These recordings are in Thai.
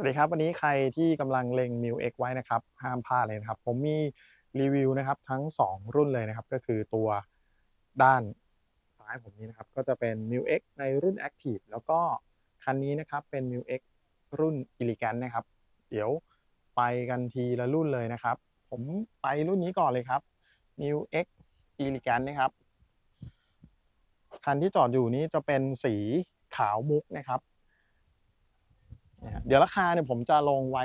สวัสดีครับ วันนี้ใครที่กำลังเล็ง m i u X ไว้นะครับ ห้ามพลาดเลยนะครับ ผมมีรีวิวนะครับทั้ง 2 รุ่นเลยนะครับ ก็คือตัวด้านซ้ายผมนี้นะครับ ก็จะเป็น m i u X ในรุ่น Active แล้วก็คันนี้นะครับเป็น m i u X รุ่น Elegant นะครับ เดี๋ยวไปกันทีละรุ่นเลยนะครับ ผมไปรุ่นนี้ก่อนเลยครับ m i u X Elegant นะครับคันที่จอดอยู่นี้จะเป็นสีขาวมุกนะครับ นะฮะเดี๋ยวราคาเนี่ยผมจะลงไว้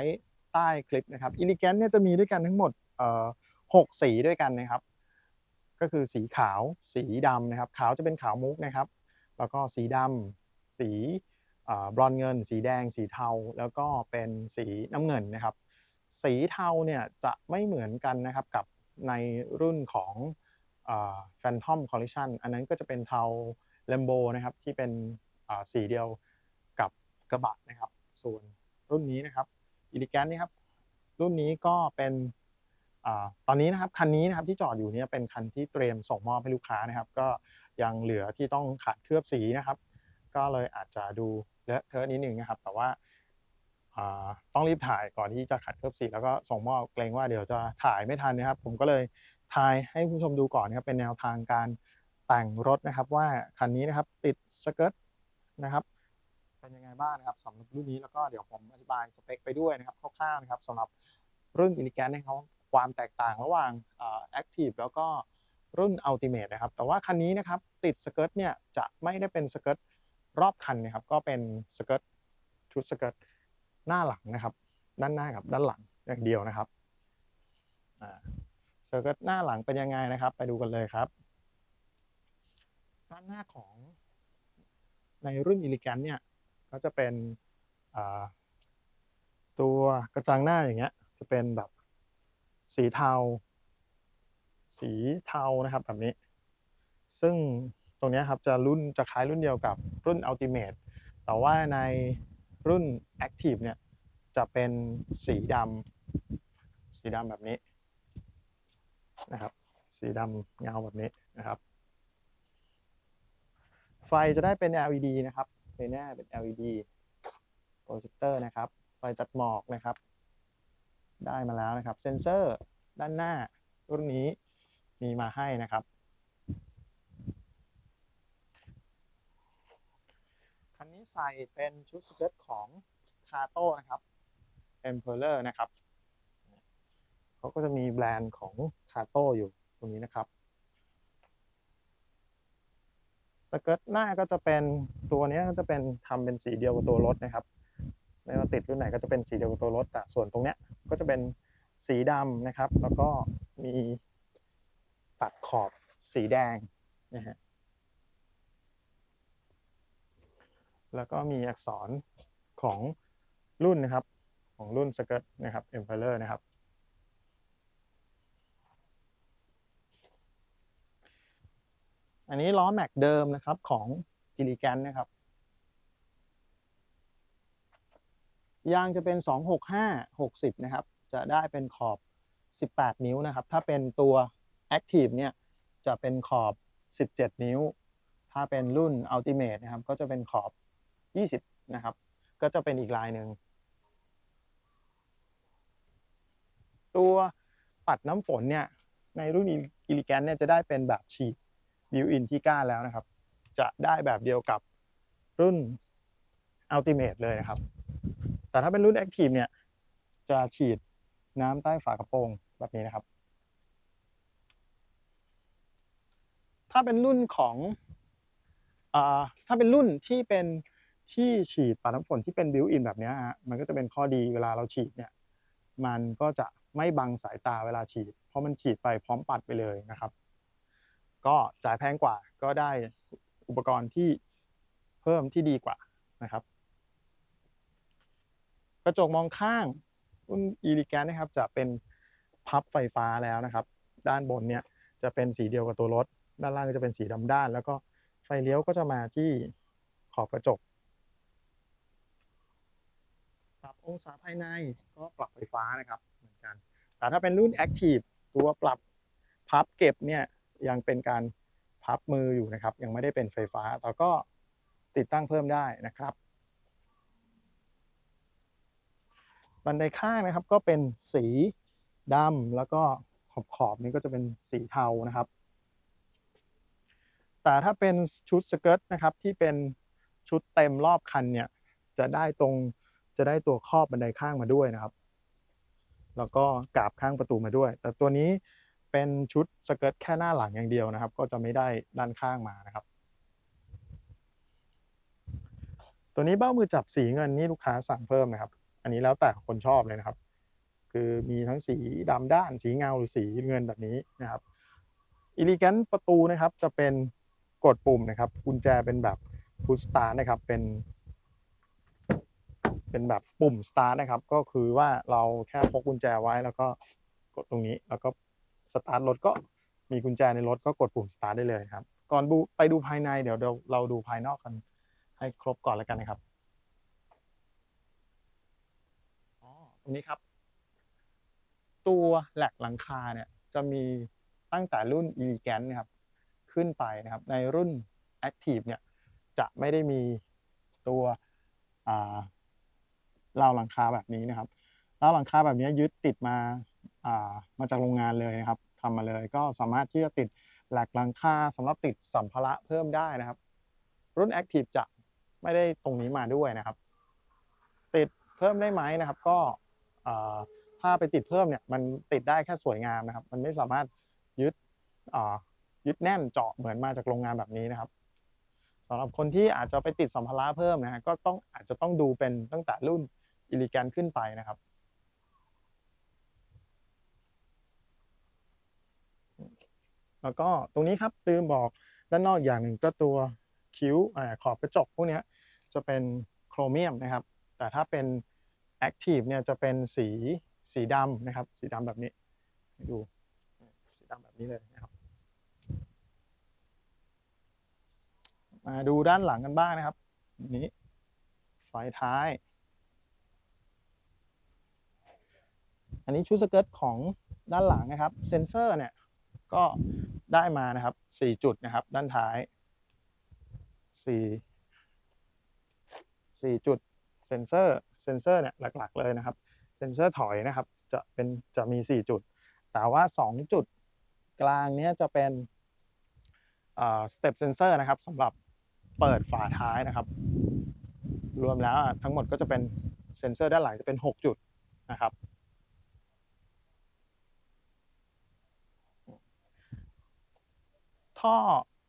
ใต้คลิปนะครับอิลิแกนเนี่ยจะมีด้วยกันทั้งหมดหกสีด้วยกันนะครับ ก็คือสีขาวสีดำนะครับ ขาวจะเป็นขาวมุกนะครับ แล้วก็สีดำสีบรอนเงิน สีแดง สีเทา แล้วก็เป็นสีน้ำเงินนะครับ สีเทาเนี่ยจะไม่เหมือนกันนะครับกับในรุ่นของแฟนทอมคอลเลชันอันนั้นก็จะเป็นเทาเลมโบนะครับที่เป็นสีเดียวกับกระบะนะครับ ส่วนรุ่นนี้นะครับอีลิแกนนี่ครับรุ่นนี้ก็เป็นอตอนนี้นะครับคันนี้นะครับที่จอดอยู่เนี่ยเป็นคันที่เตรียมส่งมอบให้ลูกค้านะครับ ก็ยังเหลือที่ต้องขัดเคลือบสีนะครับ ก็เลยอาจจะดูเลอะเทอะนิดนึงนะครับ แต่ว่าต้องรีบถ่ายก่อนที่จะขัดเคลือบสีแล้วก็ส่งมอบเกรงว่าเดี๋ยวจะถ่ายไม่ทันนะครับ ผมก็เลยถ่ายให้ผู้ชมดูก่อนนะครับเป็นแนวทางการแต่งรถนะครับ ว่าคันนี้นะครับติดสเกิร์ตนะครับ เป็นยังไงบ้างนะครับสำหรับรุ่นนี้แล้วก็เดี๋ยวผมอธิบายสเปคไปด้วยนะครับคร่าวๆนะครับสำหรับรุ่น e l e g a n t เนี่ยเขาความแตกต่างระหว่างเอ่อ Active แล้วก็รุ่น Ultimate นะครับ แต่ว่าคันนี้นะครับติดสเกิร์ตเนี่ยจะไม่ได้เป็นสเกิร์ตรอบคันนะครับ ก็เป็นสเกิร์ตชุดสเกิร์ตหน้าหลังนะครับ ด้านหน้ากับด้านหลังอย่างเดียวนะครับสเกิร์ตหน้าหลังเป็นยังไงนะครับ ไปดูกันเลยครับ ด้านหน้าของในรุ่น e l e g a n t เนี่ย ก็จะเป็นตัวกระจังหน้าอย่างเงี้ย จะเป็นแบบสีเทา สีเทานะครับแบบนี้ ซึ่งตรงนี้ครับจะรุ่นจะคล้ายรุ่นเดียวกับรุ่น Ultimate แต่ว่าในรุ่น Active เนี่ยจะเป็นสีดำสีดำแบบนี้นะครับ สีดำเงาแบบนี้นะครับ ไฟจะได้เป็น LED นะครับ ไฟหน้าเป็น LED โปรเจคเตอร์นะครับไฟตัดหมอกนะครับ ได้มาแล้วนะครับ เซนเซอร์ด้านหน้ารุ่นนี้มีมาให้นะครับ คันนี้ใส่เป็นชุดสเกิร์ตของคาโต้นะครับ Emperor นะครับ เขาก็จะมีแบรนด์ของคาโต้อยู่ตรงนี้นะครับ ส เกิร์ตหน้าก็จะเป็นตัวนี้ก็จะเป็นทำเป็นสีเดียวกับตัวรถนะครับไม่ว่าติดรุ่นไหนก็จะเป็นสีเดียวกับตัวรถแต่ส่วนตรงเนี้ยก็จะเป็นสีดำนะครับ แล้วก็มีตัดขอบสีแดงนะฮะแล้วก็มีอักษรของรุ่นนะครับ ของรุ่นสเกิร์ตนะครับ Emperor นะครับ อันนี้ล้อแม็กเดิมนะครับของกิลิแกนนะครับ ยางจะเป็น 265 60 นะครับ จะได้เป็นขอบ 18 นิ้วนะครับ ถ้าเป็นตัว Active เนี่ยจะเป็นขอบ 17 นิ้ว ถ้าเป็นรุ่น Ultimate นะครับ ก็จะเป็นขอบ 20 นะครับ ก็จะเป็นอีกลายหนึ่ง ตัวปัดน้ำฝนเนี่ยในรุ่นอิลิแกนเนี่ยจะได้เป็นแบบฉีด บิวอินที่ก้าแล้วนะครับ จะได้แบบเดียวกับรุ่น Ultimate เลยนะครับ แต่ถ้าเป็นรุ่น Active เนี่ย จะฉีดน้ำใต้ฝากระโปรงแบบนี้นะครับ ถ้าเป็นรุ่นของอถ้าเป็นรุ่นที่เป็นที่ฉีดปัดน้ำฝนที่เป็นบิวอินแบบนี้ฮะมันก็จะเป็นข้อดีเวลาเราฉีดเนี่ย มันก็จะไม่บังสายตาเวลาฉีด เพราะมันฉีดไปพร้อมปัดไปเลยนะครับ ก็จ่ายแพงกว่าก็ได้อุปกรณ์ที่เพิ่มที่ดีกว่านะครับ กระจกมองข้างรุ่น e l e g a n t นะครับ จะเป็นพับไฟฟ้าแล้วนะครับ ด้านบนเนี่ยจะเป็นสีเดียวกับตัวรถ ด้านล่างก็จะเป็นสีดำด้าน แล้วก็ไฟเลี้ยวก็จะมาที่ขอบกระจกปรับองศาภายในก็ปรับไฟฟ้านะครับเหมือนกัน แต่ถ้าเป็นรุ่น Active ตัวปรับพับเก็บเนี่ย ยังเป็นการพับมืออยู่นะครับ ยังไม่ได้เป็นไฟฟ้าแต่ก็ติดตั้งเพิ่มได้นะครับบันไดข้างนะครับก็เป็นสีดำแล้วก็ขอบขอบๆนี้ก็จะเป็นสีเทานะครับ แต่ถ้าเป็นชุดสเกิร์ตนะครับที่เป็นชุดเต็มรอบคันเนี่ยจะได้ตรงจะได้ตัวครอบบันไดข้างมาด้วยนะครับ แล้วก็กาบข้างประตูมาด้วย แต่ตัวนี้ เป็นชุดสเกิร์ตแค่หน้าหลังอย่างเดียวนะครับ ก็จะไม่ได้ด้านข้างมานะครับ ตัวนี้เบ้ามือจับสีเงินนี่ลูกค้าสั่งเพิ่มนะครับ อันนี้แล้วแต่คนชอบเลยนะครับ คือมีทั้งสีดำด้านสีเงาหรือสีเงินแบบนี้นะครับอิลิแกนประตูนะครับจะเป็นกดปุ่มนะครับ กุญแจเป็นแบบพุชสตาร์นะครับเป็น เป็นแบบปุ่มสตาร์ทนะครับ ก็คือว่าเราแค่พกกุญแจไว้แล้วก็กดตรงนี้แล้วก็ สตาร์ทรถก็มีกุญแจในรถก็กดปุ่มสตาร์ทได้เลยครับ ก่อนดูไปดูภายในเดี๋ยวเราดูภายนอกกันให้ครบก่อนแล้วกันนะครับอ๋อตรงนี้ครับ ตัวแหลกหลังคาเนี่ยจะมีตั้งแต่รุ่น e l e g a n นะครับ ขึ้นไปนะครับ ในรุ่น Active เนี่ยจะไม่ได้มีตัวราวหลังคาแบบนี้นะครับราวหลังคาแบบนี้ยึดติดมา มาจากโรงงานเลยนะครับทำมาเลยก็สามารถที่จะติดแหลกหลังคาสำหรับติดสัมภาระเพิ่มได้นะครับ รุ่น Active จะไม่ได้ตรงนี้มาด้วยนะครับ ติดเพิ่มได้ไหมนะครับ ก็ถ้าไปติดเพิ่มเนี่ยมันติดได้แค่สวยงามนะครับ มันไม่สามารถยึดยึดแน่นเจาะเหมือนมาจากโรงงานแบบนี้นะครับสำหรับคนที่อาจจะไปติดสัมภาระเพิ่มนะฮะก็ต้องอาจจะต้องดูเป็นตั้งแต่รุ่นอิลิแกนขึ้นไปนะครับ แล้วก็ตรงนี้ครับลืมบอกด้านนอกอย่างหนึ่งก็ตัวคิ้วอขอบกระจกพวกนี้จะเป็นโครเมียมนะครับ แต่ถ้าเป็น Active เนี่ยจะเป็นสีสีดำนะครับ สีดำแบบนี้ดูสีดำแบบนี้เลยนะครับมาดูด้านหลังกันบ้างนะครับ นี้ไฟท้าย อันนี้ชุดสเกิร์ตของด้านหลังนะครับ เซนเซอร์เนี่ยก็ ได้มานะครับ4จุดนะครับ ด้านท้าย4 4จุดเซนเซอร์เซนเซอร์เนี่ยหลักๆเลยนะครับเซนเซอร์ถอยนะครับ จะเป็นจะมี4จุด แต่ว่า2จุดกลางเนี้ยจะเป็นสเต็ปเซนเซอร์นะครับสำหรับเปิดฝาท้ายนะครับ รวมแล้วทั้งหมดก็จะเป็นเซนเซอร์ด้านหลังจะเป็น 6 จุดนะครับ ท่อ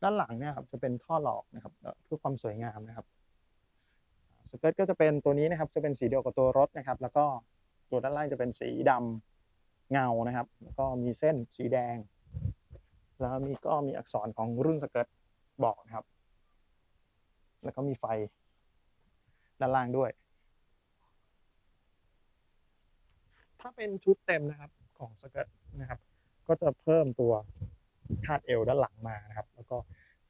ด้านหลังเนี่ยครับจะเป็นท่อหลอกนะครับเพื่อความสวยงามนะครับสเกิร์ตก็จะเป็นตัวนี้นะครับจะเป็นสีเดียวกับตัวรถนะครับ แล้วก็ตัวด้านล่างจะเป็นสีดำเงานะครับ แล้วก็มีเส้นสีแดง แล้วมีก็มีอักษรของรุ่นสเกิร์ตบอกนะครับ แล้วก็มีไฟด้านล่างด้วย ถ้าเป็นชุดเต็มนะครับของสเกิร์ตนะครับ ก็จะเพิ่มตัว คาดเอวด้านหลังมานะครับ แล้วก็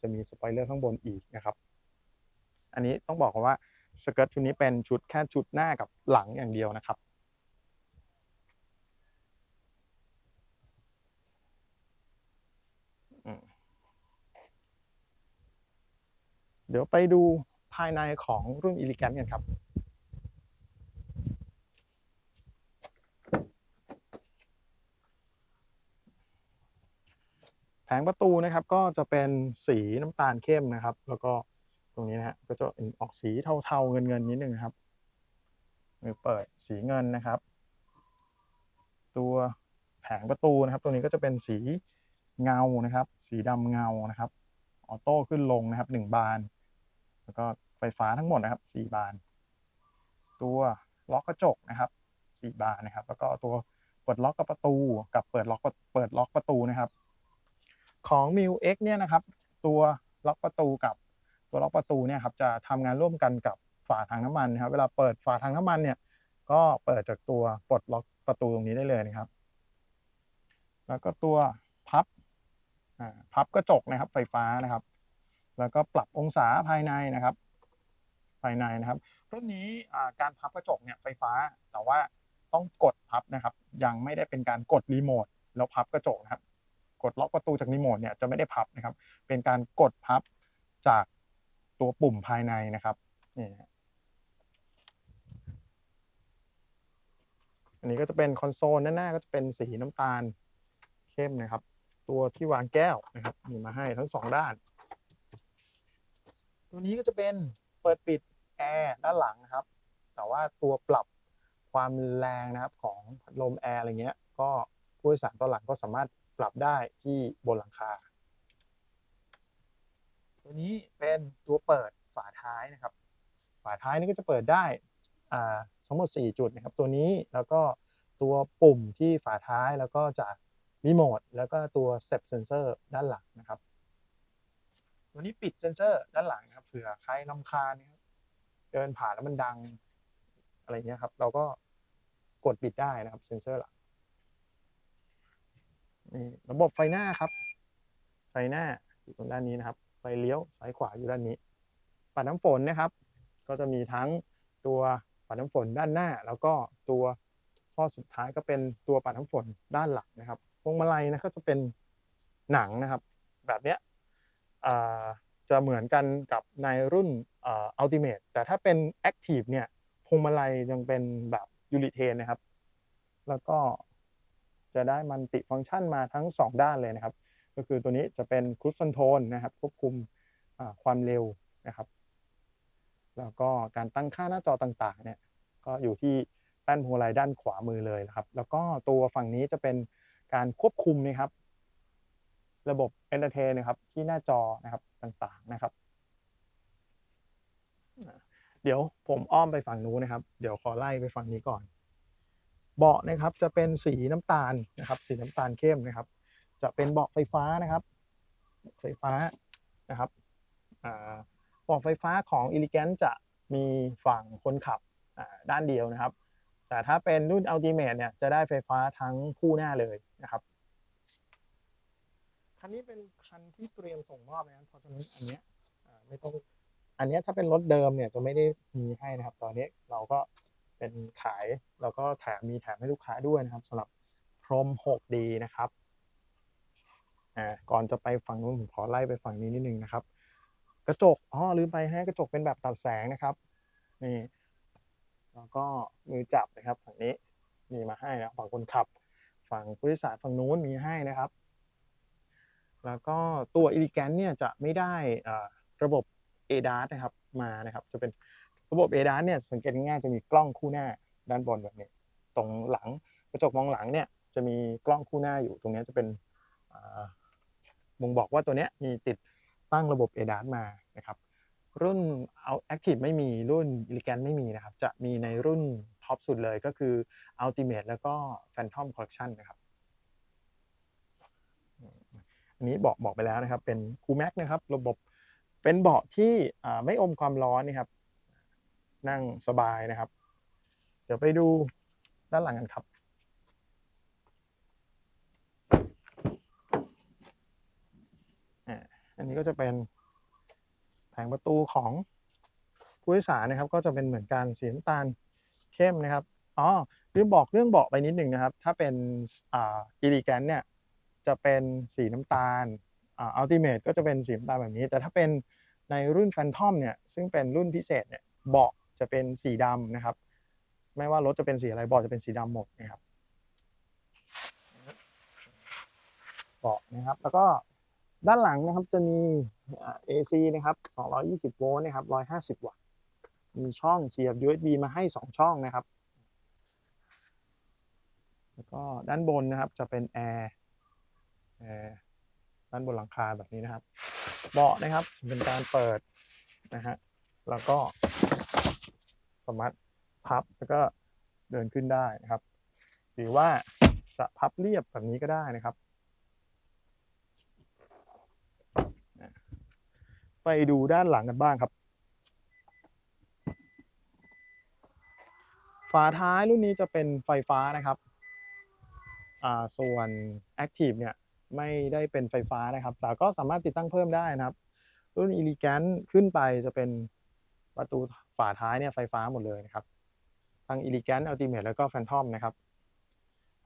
จะมีสปอยเลอร์ข้างบนอีกนะครับ อันนี้ต้องบอกว่าสเกิร์ตชุดนี้เป็นชุดแค่ชุดหน้ากับหลังอย่างเดียวนะครับเดี๋ยวไปดูภายในของรุ่นอิลิแกนกันครับ แผงประตูนะครับก็จะเป็นสีน้ำตาลเข้มนะครับ แล้วก็ตรงนี้นะฮะก็จะออกสีเทาๆเงินๆนิดนึงครับมือเปิดสีเงินนะครับ ตัวแผงประตูนะครับ ตัวนี้ก็จะเป็นสีเงานะครับ สีดำเงานะครับออโต้ขึ้นลงนะครับหนึ่งบาน แล้วก็ไฟฟ้าทั้งหมดนะครับสี่บาน ตัวล็อกกระจกนะครับสี่บานนะครับ แล้วก็ตัวเปิดล็อกกับประตู กับเปิดล็อกเปิดล็อกประตูนะครับ ของ m i u X เนี่ยนะครับ ตัวล็อกประตูกับตัวล็อกประตูเนี่ยครับจะทำงานร่วมกันกับฝาถังน้ำมันนะครับ เวลาเปิดฝาถังน้ำมันเนี่ยก็เปิดจากตัวปลดล็อกประตูตรงนี้ได้เลยนะครับ แล้วก็ตัวพับพับกระจกนะครับ ไฟฟ้านะครับ แล้วก็ปรับองศาภายในนะครับ ภายในนะครับรุ่นนี้การพับกระจกเนี่ยไฟฟ้า แต่ว่าต้องกดพับนะครับ ยังไม่ได้เป็นการกดรีโมทแล้วพับกระจกนะครับ ดล็อกประตูจากรีโมทเนี่ยจะไม่ได้พับนะครับ เป็นการกดพับจากตัวปุ่มภายในนะครับนี่อันนี้ก็จะเป็นคอนโซลหน้าก็จะเป็นสีน้ำตาลเข้มนะครับ ตัวที่วางแก้วนะครับมีมาให้ทั้งสองด้าน ตัวนี้ก็จะเป็นเปิดปิดแอร์ด้านหลังนะครับ แต่ว่าตัวปรับความแรงนะครับของพัดลมแอร์อะไรเงี้ย ก็ผู้โดยสารตอนหลังก็สามารถ ปรับได้ที่บนหลังคา ตัวนี้เป็นตัวเปิดฝาท้ายนะครับ ฝาท้ายนี่ก็จะเปิดได้ทั้งหมด4จุดนะครับ ตัวนี้แล้วก็ตัวปุ่มที่ฝาท้ายแล้วก็จากรีโมทแล้วก็ตัวเซปเซนเซอร์ด้านหลังนะครับ ตัวนี้ปิดเซนเซอร์ด้านหลังนะครับเผื่อใครลำคาญนะครับเดินผ่านแล้วมันดังอะไรเงี้ยครับ เราก็กดปิดได้นะครับเซนเซอร์หลัง นี่ระบบไฟหน้าครับ ไฟหน้าอยู่ตรงด้านนี้นะครับ ไฟเลี้ยวซ้ายขวาอยู่ด้านนี้ ปัดน้ำฝนนะครับ ก็จะมีทั้งตัวปัดน้ำฝนด้านหน้า แล้วก็ตัวข้อสุดท้ายก็เป็นตัวปัดน้ำฝนด้านหลังนะครับพวงมาลัยนะก็จะเป็นหนังนะครับ แบบเนี้ยจะเหมือนกันกับในรุ่นอ่า Ultimate แต่ถ้าเป็น Active เนี่ยพวงมาลัยยังเป็นแบบยูริเทนนะครับ แล้วก็ จะได้มันติฟังก์ชันมาทั้ง 2 ด้านเลยนะครับ ก็คือตัวนี้จะเป็นค u ู c คอนโทรลนะครับ ควบคุมความเร็วนะครับ แล้วก็การตั้งค่าหน้าจอต่างๆเนี่ยก็อยู่ที่แป้นพวงมาลัยด้านขวามือเลยนะครับ แล้วก็ตัวฝั่งนี้จะเป็นการควบคุมนะครับ ระบบ Entertain นะครับที่หน้าจอนะครับต่างๆนะครับ เดี๋ยวผมอ้อมไปฝั่งนู้นนะครับ เดี๋ยวขอไล่ไปฝั่งนี้ก่อน เบาะนะครับจะเป็นสีน้ำตาลนะครับ สีน้ำตาลเข้มนะครับ จะเป็นเบาะไฟฟ้านะครับ ไฟฟ้านะครับเบาะไฟฟ้าของ e l e g a n t จะมีฝั่งคนขับด้านเดียวนะครับ แต่ถ้าเป็นรุ่น Ultimate เนี่ยจะได้ไฟฟ้าทั้งคู่หน้าเลยนะครับคันนี้เป็นคันที่เตรียมส่งมอบนะครับเพราะฉะนั้นอันเนี้ยไม่ต้องอันเนี้ยถ้าเป็นรถเดิมเนี่ยจะไม่ได้มีให้นะครับ ตอนนี้เราก็ เป็นขายแล้วก็แถมมีแถมให้ลูกค้าด้วยนะครับสำหรับพรม 6D นะครับอ่าก่อนจะไปฝั่งนู้นผมขอไล่ไปฝั่งนี้นิดนึงนะครับ กระจกอ๋อลืมไปให้กระจกเป็นแบบตัดแสงนะครับนี่แล้วก็มือจับนะครับฝั่งนี้มีมาให้นะฝั่งคนขับ ฝั่งผู้โดยสารฝั่งนู้นมีให้นะครับ แล้วก็ตัว e l e g a n t เนี่ยจะไม่ได้อ่าระบบ ADAS นะครับมานะครับ จะเป็น ระบบ ADAS เนี่ยสังเกตง่ายๆจะมีกล้องคู่หน้าด้านบนแบบนี้ ตรงหลังกระจกมองหลังเนี่ยจะมีกล้องคู่หน้าอยู่ตรงนี้จะเป็นบ่งบอกว่าตัวเนี้ยมีติดตั้งระบบ ADAS มานะครับรุ่นเอา Active ไม่มีรุ่น Elegant ไม่มีนะครับ จะมีในรุ่นท็อปสุดเลยก็คือ Ultimate แล้วก็ Phantom Collection นะครับอันนี้บอกบอกไปแล้วนะครับ เป็น c o o l Max นะครับ ระบบเป็นเบาะที่ไม่อมความร้อนนะครับ นั่งสบายนะครับ เดี๋ยวไปดูด้านหลังกันครับ อันนี้ก็จะเป็นแผงประตูของผู้โดยสารนะครับ ก็จะเป็นเหมือนกันสีน้ำตาลเข้มนะครับอ๋อลืมบอกเรื่องเบาะไปนิดหนึ่งนะครับ ถ้าเป็นอ่าอีลิแกนเนี่ยจะเป็นสีน้ำตาลอ่าอัลติเมทก็จะเป็นสีน้ำตาลแบบนี้ แต่ถ้าเป็นในรุ่นแฟนทอมเนี่ยซึ่งเป็นรุ่นพิเศษเนี่ยเบาะ จะเป็นสีดำนะครับ ไม่ว่ารถจะเป็นสีอะไรเบาะจะเป็นสีดำหมดนะครับเบาะนะครับ แล้วก็ด้านหลังนะครับจะมีอ่า AC นะครับ 220 โวลต์นะครับ 150 วัตต์ มีช่องเสียบ USB มาให้ 2 ช่องนะครับ แล้วก็ด้านบนนะครับจะเป็นแอร์แอร์ด้านบนหลังคาแบบนี้นะครับ เบาะนะครับเป็นการเปิดนะฮะ แล้วก็ สามารถพับแล้วก็เดินขึ้นได้นะครับ หรือว่าจะพับเรียบแบบนี้ก็ได้นะครับ ไปดูด้านหลังกันบ้างครับ ฝาท้ายรุ่นนี้จะเป็นไฟฟ้านะครับส่วน Active เนี่ยไม่ได้เป็นไฟฟ้านะครับ แต่ก็สามารถติดตั้งเพิ่มได้นะครับ รุ่น Elegant ขึ้นไปจะเป็น ประตูฝาท้ายเนี่ยไฟฟ้าหมดเลยนะครับทั้ง Elegant Ultimate แล้วก็ Phantom นะครับ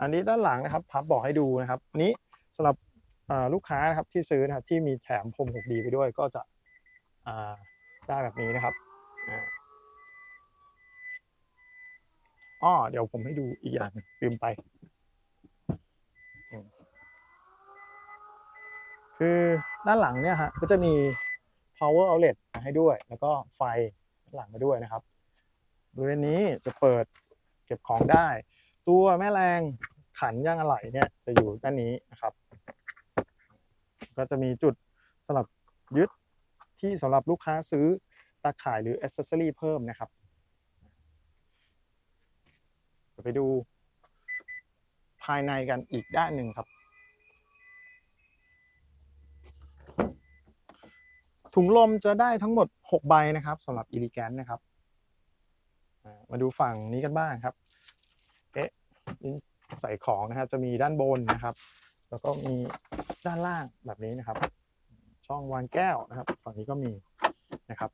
อันนี้ด้านหลังนะครับพับบอกให้ดูนะครับนี้สำหรับลูกค้านะครับที่ซื้อนะครับที่มีแถมพรม 6D ไปด้วยก็จะได้แบบนี้นะครับอ่าอ้อเดี๋ยวผมให้ดูอีกอย่างหนึ่งลืมไป คือด้านหลังเนี่ยฮะก็จะมี power outlet มาให้ด้วย แล้วก็ไฟหลังมาด้วยนะครับบริเวณนี้จะเปิดเก็บของได้ ตัวแม่แรงขันย่างอะไหล่เนี่ยจะอยู่ด้านนี้นะครับ ก็จะมีจุดสำหรับยึดที่สำหรับลูกค้าซื้อตาข่ายหรือ accessory เพิ่มนะครับไปดูภายในกันอีกด้านหนึ่งครับ ถุงลมจะได้ทั้งหมด 6 ใบนะครับสำหรับ e l e g a n t นะครับมาดูฝั่งนี้กันบ้างครับเอ๊ะใส่ของนะครับ จะมีด้านบนนะครับ แล้วก็มีด้านล่างแบบนี้นะครับ ช่องวางแก้วนะครับฝั่งนี้ก็มีนะครับ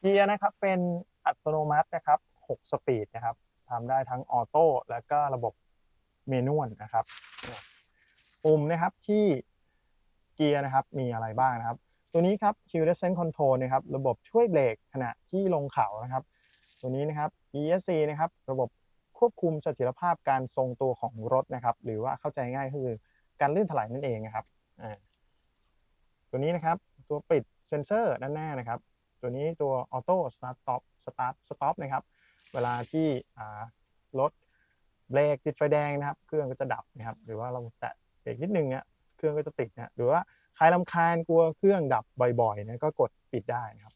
เกียร์นะครับเป็นอัตโนมัตินะครับ 6 สปีดนะครับทำได้ทั้งออโต้แล้วก็ระบบเมนวลนะครับปุ่มนะครับที่ กียร์นะครับมีอะไรบ้างนะครับ ตัวนี้ครับ Q Descent Control นะครับระบบช่วยเบรกขณะที่ลงเขานะครับ ตัวนี้นะครับ ESC นะครับระบบควบคุมเสถียรภาพการทรงตัวของรถนะครับ หรือว่าเข้าใจง่ายคือการลื่นถลายนั่นเองนะครับอ่าตัวนี้นะครับตัวปิดเซนเซอร์ด้านหน้านะครับ ตัวนี้ตัวออโต้สตาร์ทสต็อปสตาร์ทสต็อปนะครับ เวลาที่รถเบรกติดไฟแดงนะครับ เครื่องก็จะดับนะครับ หรือว่าเราแตะเบรกนิดนึงเนี่ย เครื่องก็จะติดนะหรือว่าใครลำคาญกลัวเครื่องดับบ่อยๆนะก็กดปิดได้นะครับ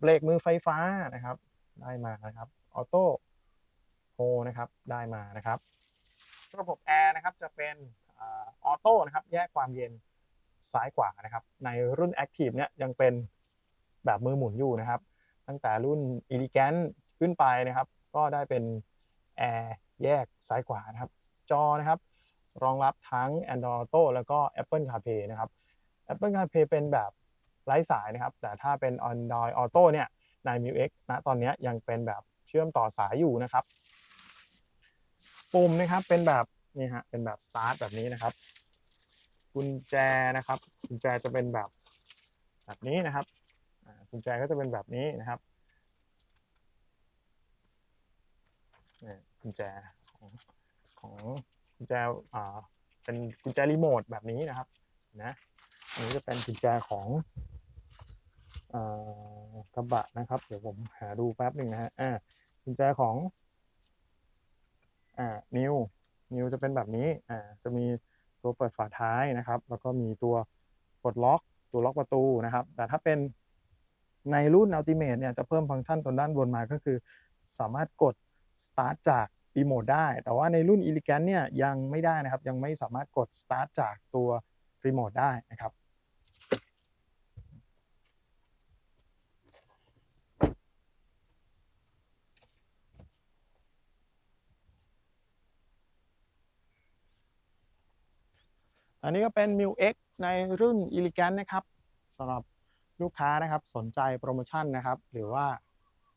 เบรกมือไฟฟ้านะครับ ได้มานะครับออโต้โฮนะครับได้มานะครับ ระบบแอร์นะครับจะเป็นออโต้นะครับ แยกความเย็นซ้ายขวานะครับ ในรุ่น Active เนี่ยยังเป็นแบบมือหมุนอยู่นะครับ ตั้งแต่รุ่น Elegant ขึ้นไปนะครับ ก็ได้เป็นแอร์แยกซ้ายขวานะครับ จอนะครับ รองรับทั้ง Android Auto แล้วก็ Apple CarPlay นะครับ Apple CarPlay เป็นแบบไร้สายนะครับ แต่ถ้าเป็น Android Auto เนี่ยใน m i u X ณตอนนี้ยังเป็นแบบเชื่อมต่อสายอยู่นะครับ ปุ่มนะครับเป็นแบบนี่ฮะเป็นแบบ start แบบนี้นะครับ กุญแจนะครับ กุญแจจะเป็นแบบแบบนี้นะครับกุญแจก็จะเป็นแบบนี้นะครับนี่กุญแจของของ กุญแจอ่าเป็นกุญแจรีโมทแบบนี้นะครับนะอันนี้จะเป็นกุญแจของกระบะนะครับ เดี๋ยวผมหาดูแป๊บหนึ่งนะฮะอ่ากุญแจของอ่านิวนิวจะเป็นแบบนี้อ่าจะมีตัวเปิดฝาท้ายนะครับ แล้วก็มีตัวปลดล็อก ตัวล็อกประตูนะครับ แต่ถ้าเป็นในรุ่น Ultimate เนี่ยจะเพิ่มฟังก์ชันตรงด้านบนมาก็คือ สามารถกด Start จาก รีโมทได้ แต่ว่าในรุ่น Elegant เนี่ยยังไม่ได้นะครับ ยังไม่สามารถกด Start จากตัวรีโมทได้นะครับอันนี้ก็เป็น m i u X ในรุ่น Elegant นะครับสำหรับลูกค้านะครับสนใจโปรโมชั่นนะครับ หรือว่า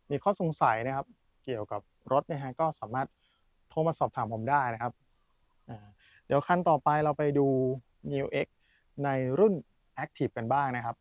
มีข้อสงสัยนะครับ เกี่ยวกับรถนะฮะก็สามารถ รมาสอบถามผมได้นะครับ เดี๋ยวขั้นต่อไปเราไปดู New X ในรุ่น Active กันบ้างนะครับ